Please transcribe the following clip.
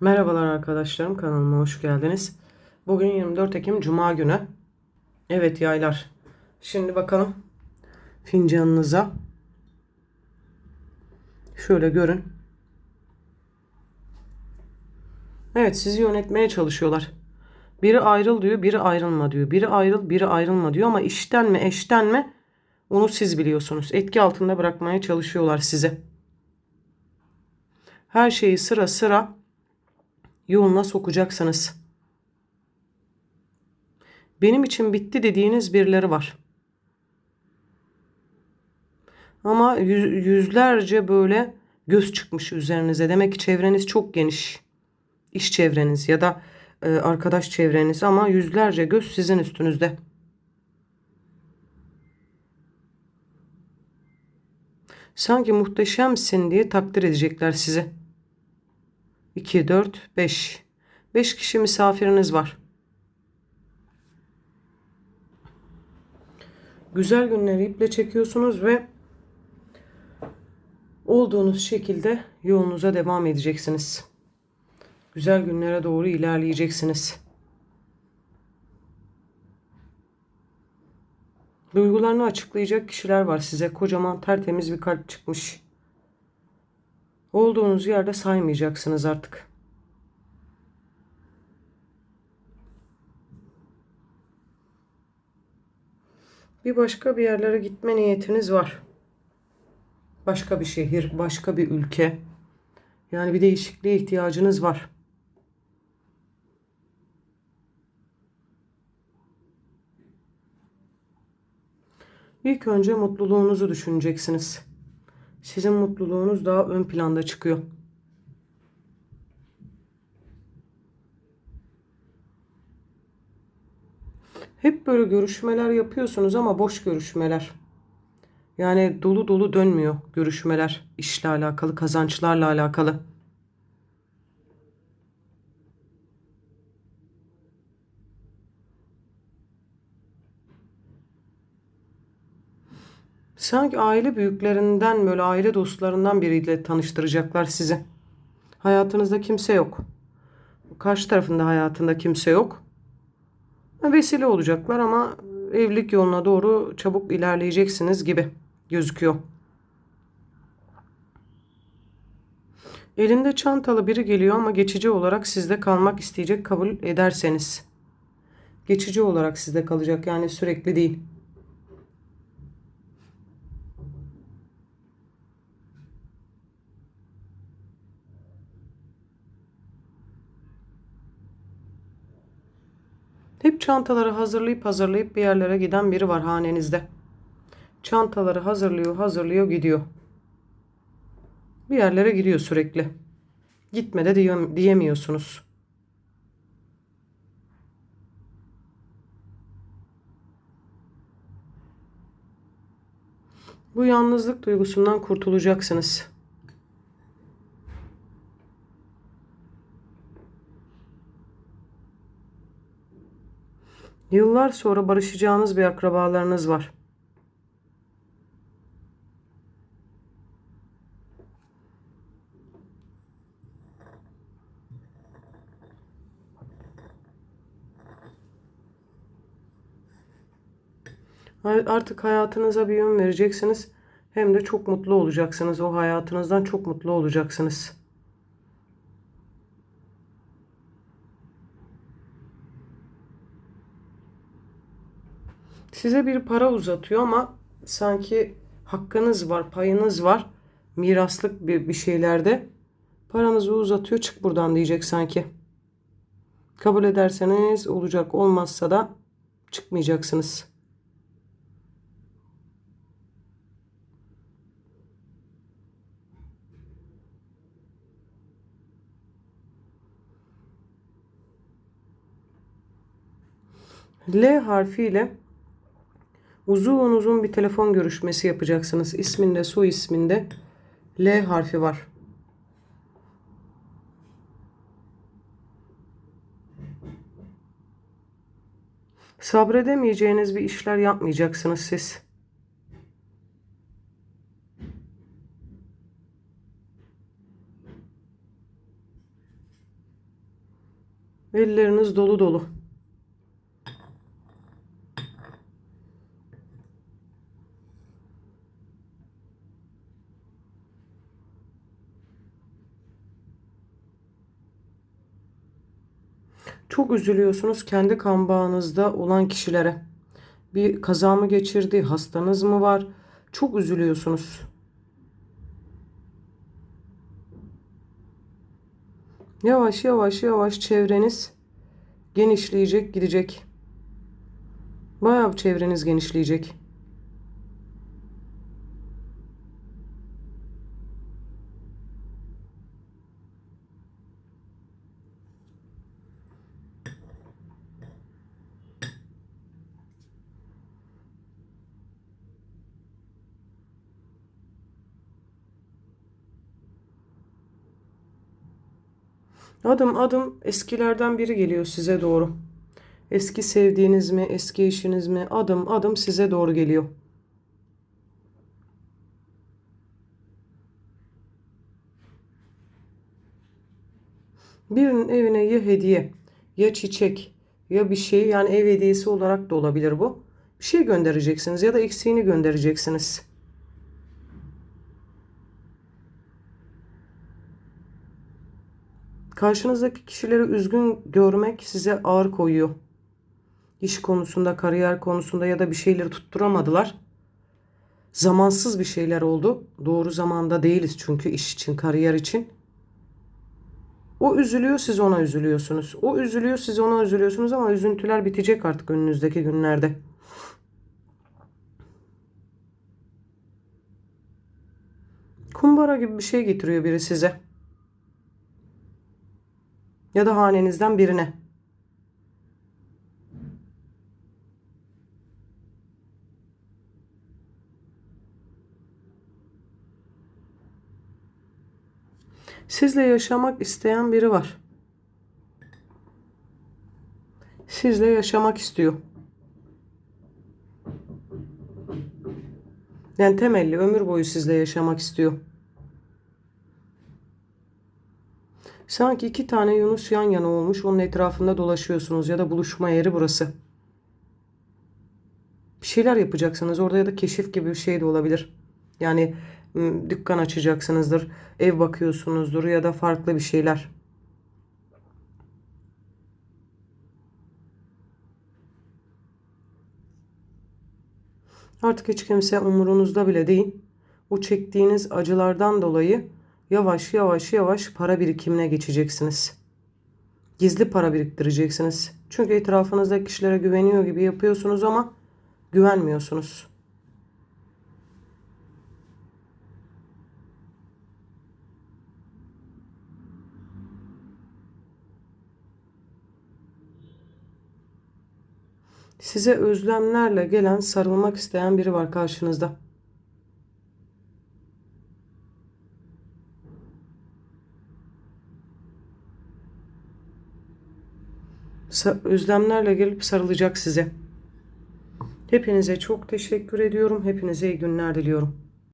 Merhabalar arkadaşlarım kanalıma hoş geldiniz. Bugün 24 Ekim Cuma günü. Evet yaylar. Şimdi bakalım fincanınıza. Şöyle görün. Evet sizi yönetmeye çalışıyorlar. Biri ayrıl diyor, biri ayrılma diyor. Biri ayrıl, biri ayrılma diyor ama işten mi, eşten mi onu siz biliyorsunuz. Etki altında bırakmaya çalışıyorlar sizi. Her şeyi sıra sıra yoluna sokacaksınız. Benim için bitti dediğiniz birileri var. Ama yüz- yüzlerce böyle göz çıkmış üzerinize. Demek ki çevreniz çok geniş. İş çevreniz ya da e, arkadaş çevreniz ama yüzlerce göz sizin üstünüzde. Sanki muhteşemsin diye takdir edecekler sizi. 2, 4, 5. 5 kişi misafiriniz var. Güzel günleri iple çekiyorsunuz ve olduğunuz şekilde yolunuza devam edeceksiniz. Güzel günlere doğru ilerleyeceksiniz. Duygularını açıklayacak kişiler var size. Kocaman tertemiz bir kalp çıkmış. Olduğunuz yerde saymayacaksınız artık. Bir başka bir yerlere gitme niyetiniz var. Başka bir şehir, başka bir ülke. Yani bir değişikliğe ihtiyacınız var. İlk önce mutluluğunuzu düşüneceksiniz. Sizin mutluluğunuz daha ön planda çıkıyor. Hep böyle görüşmeler yapıyorsunuz ama boş görüşmeler. Yani dolu dolu dönmüyor görüşmeler işle alakalı, kazançlarla alakalı. Sanki aile büyüklerinden böyle aile dostlarından biriyle tanıştıracaklar sizi. Hayatınızda kimse yok. Karşı tarafında hayatında kimse yok. Vesile olacaklar ama evlilik yoluna doğru çabuk ilerleyeceksiniz gibi gözüküyor. Elinde çantalı biri geliyor ama geçici olarak sizde kalmak isteyecek kabul ederseniz. Geçici olarak sizde kalacak yani sürekli değil. Çantaları hazırlayıp hazırlayıp bir yerlere giden biri var hanenizde. Çantaları hazırlıyor, hazırlıyor, gidiyor. Bir yerlere gidiyor sürekli. Gitme de diye- diyemiyorsunuz. Bu yalnızlık duygusundan kurtulacaksınız. Yıllar sonra barışacağınız bir akrabalarınız var. Artık hayatınıza bir yön vereceksiniz. Hem de çok mutlu olacaksınız. O hayatınızdan çok mutlu olacaksınız. Size bir para uzatıyor ama sanki hakkınız var, payınız var. Miraslık bir, bir şeylerde. Paranızı uzatıyor, çık buradan diyecek sanki. Kabul ederseniz olacak, olmazsa da çıkmayacaksınız. L harfiyle uzun uzun bir telefon görüşmesi yapacaksınız. İsminde, soy isminde L harfi var. Sabredemeyeceğiniz bir işler yapmayacaksınız siz. Elleriniz dolu dolu. Çok üzülüyorsunuz kendi kan bağınızda olan kişilere. Bir kaza mı geçirdi, hastanız mı var? Çok üzülüyorsunuz. Yavaş yavaş yavaş çevreniz genişleyecek, gidecek. Bayağı çevreniz genişleyecek. Adım adım eskilerden biri geliyor size doğru. Eski sevdiğiniz mi, eski eşiniz mi adım adım size doğru geliyor. Birinin evine ya hediye, ya çiçek, ya bir şey yani ev hediyesi olarak da olabilir bu. Bir şey göndereceksiniz ya da eksiğini göndereceksiniz. Karşınızdaki kişileri üzgün görmek size ağır koyuyor. İş konusunda, kariyer konusunda ya da bir şeyleri tutturamadılar. Zamansız bir şeyler oldu. Doğru zamanda değiliz çünkü iş için, kariyer için. O üzülüyor, siz ona üzülüyorsunuz. O üzülüyor, siz ona üzülüyorsunuz ama üzüntüler bitecek artık önünüzdeki günlerde. Kumbara gibi bir şey getiriyor biri size. Ya da hanenizden birine. Sizle yaşamak isteyen biri var. Sizle yaşamak istiyor. Yani temelli ömür boyu sizle yaşamak istiyor. Sanki iki tane Yunus yan yana olmuş onun etrafında dolaşıyorsunuz ya da buluşma yeri burası. Bir şeyler yapacaksınız orada ya da keşif gibi bir şey de olabilir. Yani dükkan açacaksınızdır, ev bakıyorsunuzdur ya da farklı bir şeyler. Artık hiç kimse umurunuzda bile değil. O çektiğiniz acılardan dolayı yavaş yavaş yavaş para birikimine geçeceksiniz. Gizli para biriktireceksiniz. Çünkü etrafınızdaki kişilere güveniyor gibi yapıyorsunuz ama güvenmiyorsunuz. Size özlemlerle gelen, sarılmak isteyen biri var karşınızda. Özlemlerle gelip sarılacak size. Hepinize çok teşekkür ediyorum. Hepinize iyi günler diliyorum.